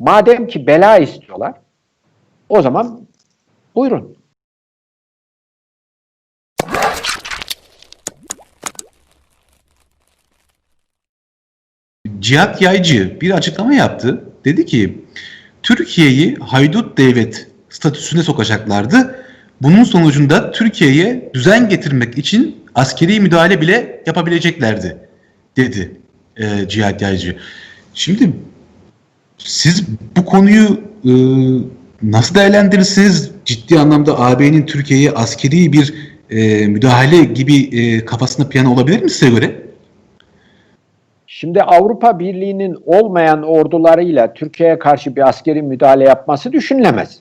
Madem ki bela istiyorlar, o zaman buyurun. Cihat Yaycı bir açıklama yaptı. Dedi ki Türkiye'yi haydut devlet statüsüne sokacaklardı. Bunun sonucunda Türkiye'ye düzen getirmek için askeri müdahale bile yapabileceklerdi dedi e, Cihat Yaycı. Şimdi siz bu konuyu e, nasıl değerlendirirsiniz? Ciddi anlamda AB'nin Türkiye'ye askeri bir e, müdahale gibi e, kafasında planı olabilir mi size göre? Şimdi Avrupa Birliği'nin olmayan ordularıyla Türkiye'ye karşı bir askeri müdahale yapması düşünülemez.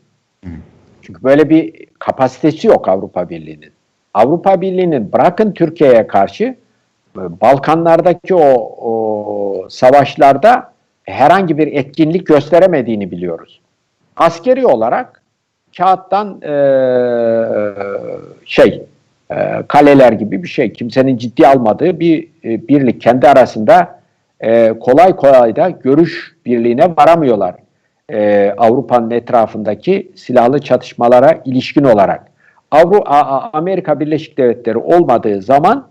Çünkü böyle bir kapasitesi yok Avrupa Birliği'nin. Avrupa Birliği'nin bırakın Türkiye'ye karşı e, Balkanlardaki o, o savaşlarda herhangi bir etkinlik gösteremediğini biliyoruz. Askeri olarak kağıttan e, şey e, kaleler gibi bir şey kimsenin ciddi almadığı bir e, birlik kendi arasında e, kolay kolay da görüş birliğine varamıyorlar. E, Avrupa'nın etrafındaki silahlı çatışmalara ilişkin olarak. Avru A- Amerika Birleşik Devletleri olmadığı zaman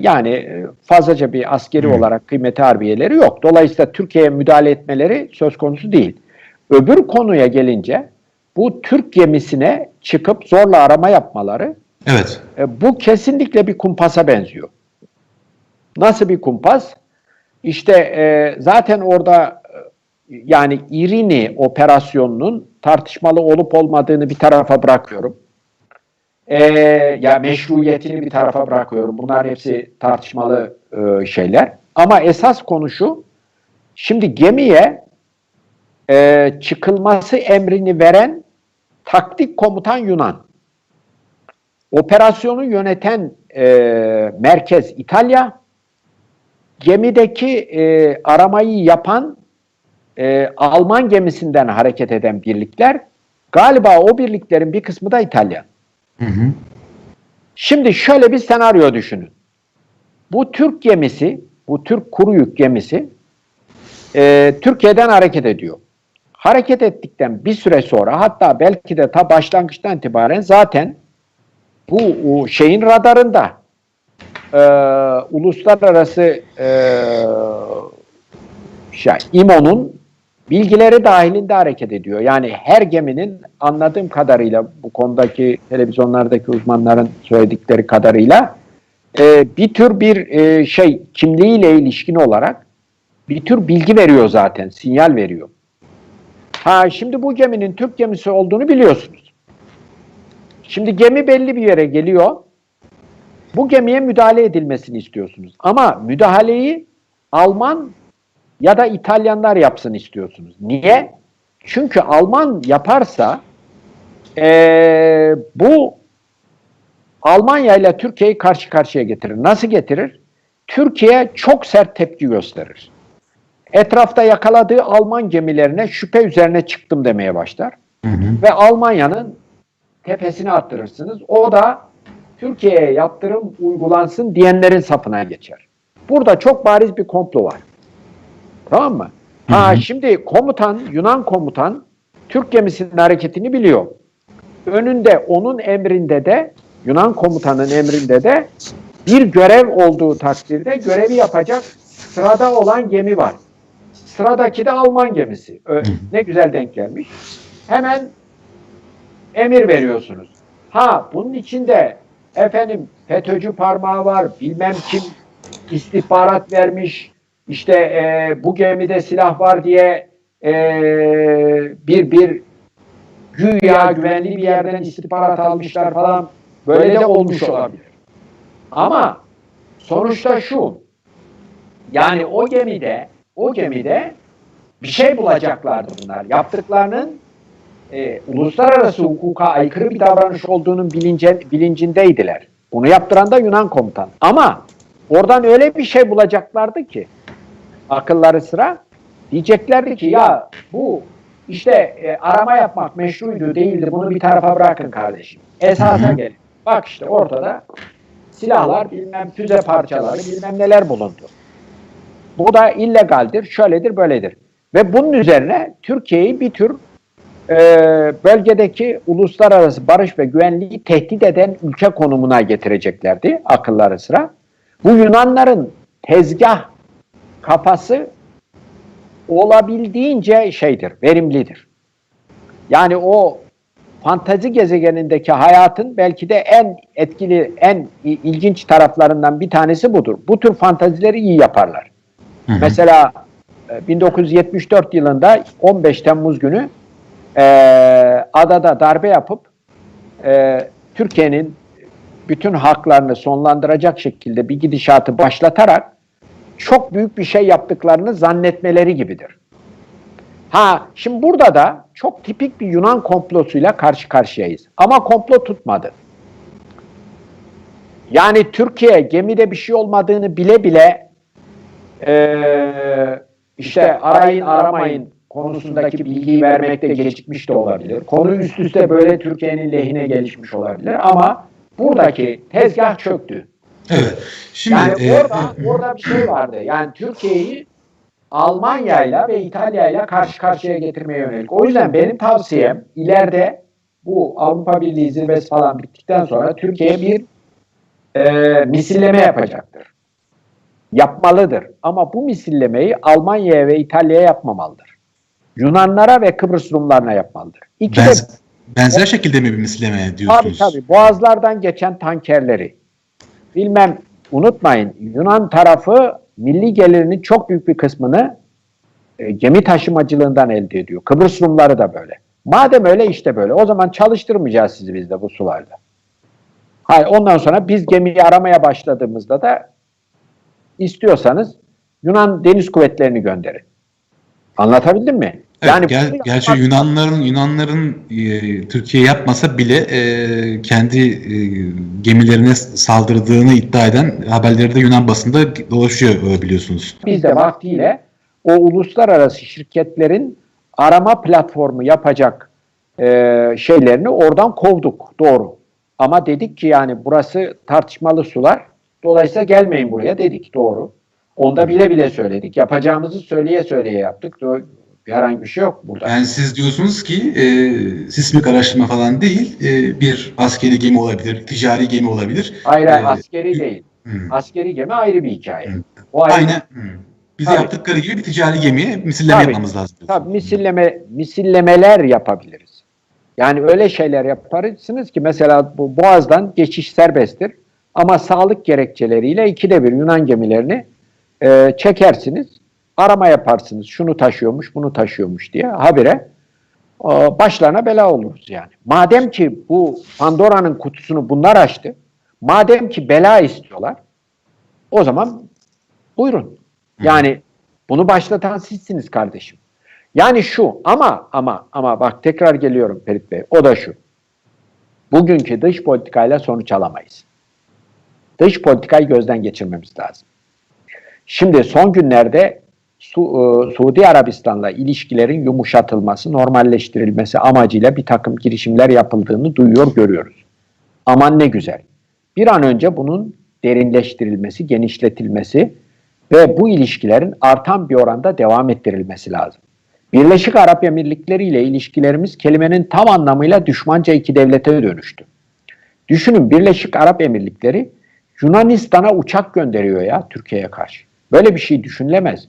yani e, fazlaca bir askeri olarak kıymeti harbiyeleri yok. Dolayısıyla Türkiye'ye müdahale etmeleri söz konusu değil. Öbür konuya gelince bu Türk gemisine çıkıp zorla arama yapmaları Evet. e, bu kesinlikle bir kumpasa benziyor. Nasıl bir kumpas? İşte e, zaten orada yani İrini operasyonunun tartışmalı olup olmadığını bir tarafa bırakıyorum. E, ya meşruiyetini bir tarafa bırakıyorum. Bunlar hepsi tartışmalı e, şeyler. Ama esas konu şu. Şimdi gemiye e, çıkılması emrini veren taktik komutan Yunan. Operasyonu yöneten e, merkez İtalya, gemideki e, aramayı yapan e, Alman gemisinden hareket eden birlikler, galiba o birliklerin bir kısmı da İtalya. Hı hı. Şimdi şöyle bir senaryo düşünün. Bu Türk gemisi, bu Türk kuru yük gemisi e, Türkiye'den hareket ediyor. Hareket ettikten bir süre sonra hatta belki de ta başlangıçtan itibaren zaten bu şeyin radarında e, uluslararası e, şey, İMO'nun bilgileri dahilinde hareket ediyor. Yani her geminin anladığım kadarıyla bu konudaki televizyonlardaki uzmanların söyledikleri kadarıyla e, bir tür bir e, şey kimliğiyle ilişkin olarak bir tür bilgi veriyor zaten, sinyal veriyor. Ha şimdi bu geminin Türk gemisi olduğunu biliyorsunuz. Şimdi gemi belli bir yere geliyor. Bu gemiye müdahale edilmesini istiyorsunuz. Ama müdahaleyi Alman ya da İtalyanlar yapsın istiyorsunuz. Niye? Çünkü Alman yaparsa eee, bu Almanya ile Türkiye'yi karşı karşıya getirir. Nasıl getirir? Türkiye çok sert tepki gösterir. Etrafta yakaladığı Alman gemilerine şüphe üzerine çıktım demeye başlar. Hı hı. Ve Almanya'nın tepesine attırırsınız. O da Türkiye'ye yaptırım uygulansın diyenlerin safına geçer. Burada çok bariz bir komplo var. Tamam mı? Ha şimdi komutan, Yunan komutan Türk gemisinin hareketini biliyor. Önünde onun emrinde de Yunan komutanın emrinde de bir görev olduğu takdirde görevi yapacak sırada olan gemi var. Sıradaki de Alman gemisi. Ne güzel denk gelmiş. Hemen emir veriyorsunuz. Ha bunun içinde efendim FETÖ'cü parmağı var, bilmem kim istihbarat vermiş, işte e, bu gemide silah var diye e, bir bir güya güvenli bir yerden istihbarat almışlar falan böyle de olmuş olabilir. Ama sonuçta şu yani o gemide o gemide bir şey bulacaklardı bunlar. Yaptıklarının e, uluslararası hukuka aykırı bir davranış olduğunun bilince, bilincindeydiler. Bunu yaptıran da Yunan komutan. Ama oradan öyle bir şey bulacaklardı ki akılları sıra diyeceklerdi ki ya bu işte e, arama yapmak meşruydu değildi bunu bir tarafa bırakın kardeşim. Esasa gelin. Bak işte ortada silahlar bilmem füze parçaları bilmem neler bulundu. Bu da illegaldir, şöyledir, böyledir. Ve bunun üzerine Türkiye'yi bir tür e, bölgedeki uluslararası barış ve güvenliği tehdit eden ülke konumuna getireceklerdi akılları sıra. Bu Yunanların tezgah kafası olabildiğince şeydir, verimlidir. Yani o fantazi gezegenindeki hayatın belki de en etkili, en ilginç taraflarından bir tanesi budur. Bu tür fantazileri iyi yaparlar. Hı hı. Mesela e, 1974 yılında 15 Temmuz günü e, adada darbe yapıp e, Türkiye'nin bütün haklarını sonlandıracak şekilde bir gidişatı başlatarak çok büyük bir şey yaptıklarını zannetmeleri gibidir. Ha şimdi burada da çok tipik bir Yunan komplosuyla karşı karşıyayız. Ama komplo tutmadı. Yani Türkiye gemide bir şey olmadığını bile bile eee, işte arayın aramayın konusundaki bilgiyi vermekte gecikmiş de olabilir. Konu üst üste böyle Türkiye'nin lehine gelişmiş olabilir ama buradaki tezgah çöktü. Evet. Şimdi Yani e, orada orada bir şey vardı. Yani Türkiye'yi Almanya'yla ve İtalya'yla karşı karşıya getirmeye yönelik. O yüzden benim tavsiyem ileride bu Avrupa Birliği zirvesi falan bittikten sonra Türkiye bir e, misilleme yapacaktır. Yapmalıdır. Ama bu misillemeyi Almanya'ya ve İtalya'ya yapmamalıdır. Yunanlara ve Kıbrıs Rumlarına yapmalıdır. İki de benz- benzer şekilde mi bir Tabii diyorsunuz? tabii. Boğazlardan geçen tankerleri. Bilmem unutmayın Yunan tarafı milli gelirinin çok büyük bir kısmını e, gemi taşımacılığından elde ediyor. Kıbrıs Rumları da böyle. Madem öyle işte böyle. O zaman çalıştırmayacağız sizi biz de bu sularda. Hayır, ondan sonra biz gemiyi aramaya başladığımızda da istiyorsanız Yunan deniz kuvvetlerini gönderin. Anlatabildim mi? Evet, ger- gerçi yapmak- Yunanların Yunanların e, Türkiye yapmasa bile e, kendi e, gemilerine saldırdığını iddia eden haberleri de Yunan basında dolaşıyor e, biliyorsunuz. Biz de vaktiyle o uluslararası şirketlerin arama platformu yapacak e, şeylerini oradan kovduk. Doğru. Ama dedik ki yani burası tartışmalı sular. Dolayısıyla gelmeyin buraya dedik. Doğru. Onda bile bile söyledik. Yapacağımızı söyleye söyleye yaptık. Do- Herhangi bir şey yok burada. Yani siz diyorsunuz ki e, sismik araştırma falan değil, e, bir askeri gemi olabilir, ticari gemi olabilir. Hayır, hayır, e, askeri değil. Hı. Askeri gemi ayrı bir hikaye. Hı. O ayrı Aynen. Hı. Bize Tabii. yaptıkları gibi bir ticari gemiye misilleme Tabii. yapmamız lazım. Tabii misilleme, misillemeler yapabiliriz. Yani öyle şeyler yaparsınız ki mesela bu Boğaz'dan geçiş serbesttir. Ama sağlık gerekçeleriyle ikide bir Yunan gemilerini e, çekersiniz. Arama yaparsınız. Şunu taşıyormuş, bunu taşıyormuş diye habire e, başlarına bela oluruz yani. Madem ki bu Pandora'nın kutusunu bunlar açtı, madem ki bela istiyorlar, o zaman buyurun. Yani bunu başlatan sizsiniz kardeşim. Yani şu ama ama ama bak tekrar geliyorum Ferit Bey. O da şu. Bugünkü dış politikayla sonuç alamayız. Dış politikayı gözden geçirmemiz lazım. Şimdi son günlerde Su, e, Suudi Arabistan'la ilişkilerin yumuşatılması, normalleştirilmesi amacıyla bir takım girişimler yapıldığını duyuyor, görüyoruz. Aman ne güzel. Bir an önce bunun derinleştirilmesi, genişletilmesi ve bu ilişkilerin artan bir oranda devam ettirilmesi lazım. Birleşik Arap Emirlikleri ile ilişkilerimiz kelimenin tam anlamıyla düşmanca iki devlete dönüştü. Düşünün Birleşik Arap Emirlikleri Yunanistan'a uçak gönderiyor ya Türkiye'ye karşı. Böyle bir şey düşünülemez.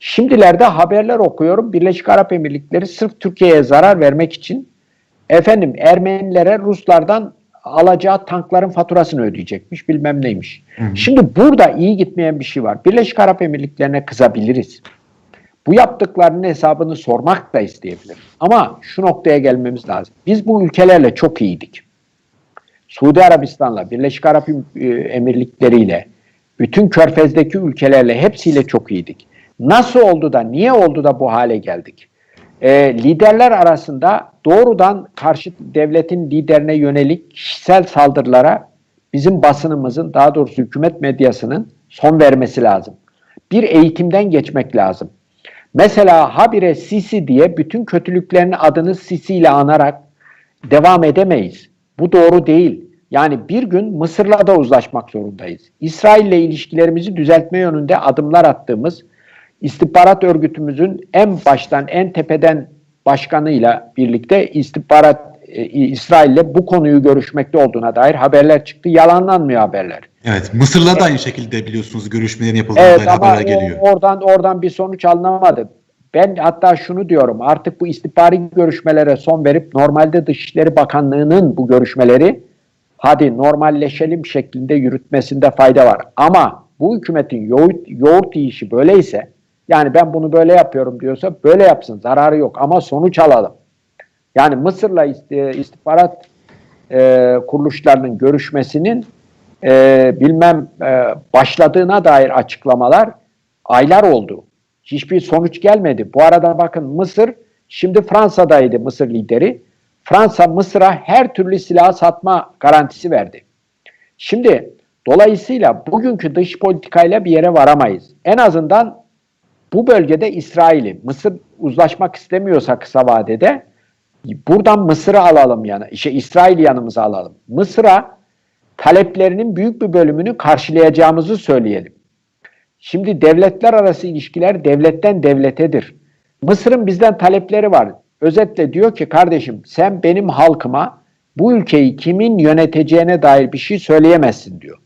Şimdilerde haberler okuyorum. Birleşik Arap Emirlikleri sırf Türkiye'ye zarar vermek için efendim Ermenilere Ruslardan alacağı tankların faturasını ödeyecekmiş bilmem neymiş. Şimdi burada iyi gitmeyen bir şey var. Birleşik Arap Emirlikleri'ne kızabiliriz. Bu yaptıklarının hesabını sormak da isteyebiliriz. Ama şu noktaya gelmemiz lazım. Biz bu ülkelerle çok iyiydik. Suudi Arabistan'la, Birleşik Arap Emirlikleri'yle, bütün körfezdeki ülkelerle hepsiyle çok iyiydik. Nasıl oldu da, niye oldu da bu hale geldik? E, liderler arasında doğrudan karşı devletin liderine yönelik kişisel saldırılara bizim basınımızın, daha doğrusu hükümet medyasının son vermesi lazım. Bir eğitimden geçmek lazım. Mesela habire Sisi diye bütün kötülüklerin adını Sisi ile anarak devam edemeyiz. Bu doğru değil. Yani bir gün Mısır'la da uzlaşmak zorundayız. İsrail'le ilişkilerimizi düzeltme yönünde adımlar attığımız istihbarat örgütümüzün en baştan en tepeden başkanıyla birlikte istihbarat e, İsrail'le bu konuyu görüşmekte olduğuna dair haberler çıktı. Yalanlanmıyor haberler. Evet, Mısır'la da aynı şekilde biliyorsunuz görüşmelerin yapıldığına Evet dair haberler geliyor. o- oradan oradan bir sonuç alınamadı. Ben hatta şunu diyorum artık bu istihbari görüşmelere son verip normalde Dışişleri Bakanlığı'nın bu görüşmeleri hadi normalleşelim şeklinde yürütmesinde fayda var. Ama bu hükümetin yoğurt, yoğurt yiyişi böyleyse yani ben bunu böyle yapıyorum diyorsa böyle yapsın zararı yok ama sonuç alalım. Yani Mısır'la ist- istihbarat e, kuruluşlarının görüşmesinin e, bilmem e, başladığına dair açıklamalar aylar oldu. Hiçbir sonuç gelmedi. Bu arada bakın Mısır şimdi Fransa'daydı Mısır lideri. Fransa Mısır'a her türlü silah satma garantisi verdi. Şimdi dolayısıyla bugünkü dış politikayla bir yere varamayız. En azından bu bölgede İsrail'i, Mısır uzlaşmak istemiyorsa kısa vadede buradan Mısır'ı alalım yani, işte İsrail yanımıza alalım. Mısır'a taleplerinin büyük bir bölümünü karşılayacağımızı söyleyelim. Şimdi devletler arası ilişkiler devletten devletedir. Mısır'ın bizden talepleri var. Özetle diyor ki kardeşim sen benim halkıma bu ülkeyi kimin yöneteceğine dair bir şey söyleyemezsin diyor.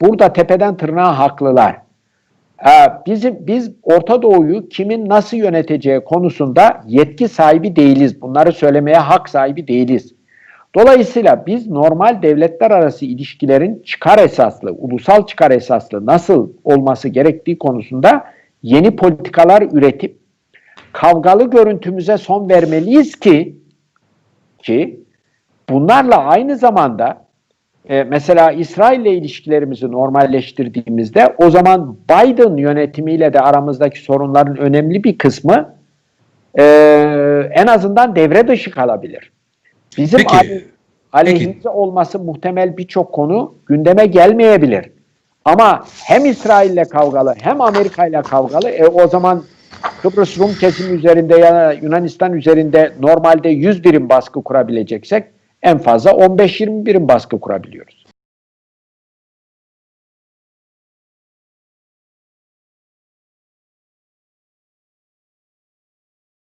Burada tepeden tırnağa haklılar. Bizim biz Orta Doğu'yu kimin nasıl yöneteceği konusunda yetki sahibi değiliz. Bunları söylemeye hak sahibi değiliz. Dolayısıyla biz normal devletler arası ilişkilerin çıkar esaslı, ulusal çıkar esaslı nasıl olması gerektiği konusunda yeni politikalar üretip kavgalı görüntümüze son vermeliyiz ki ki bunlarla aynı zamanda e, mesela İsrail ile ilişkilerimizi normalleştirdiğimizde o zaman Biden yönetimiyle de aramızdaki sorunların önemli bir kısmı e, en azından devre dışı kalabilir. Bizim Peki, ale- aleyhimize olması muhtemel birçok konu gündeme gelmeyebilir. Ama hem İsrail ile kavgalı hem Amerika ile kavgalı e, o zaman Kıbrıs Rum kesimi üzerinde ya Yunanistan üzerinde normalde 100 birim baskı kurabileceksek en fazla 15-20 birim baskı kurabiliyoruz.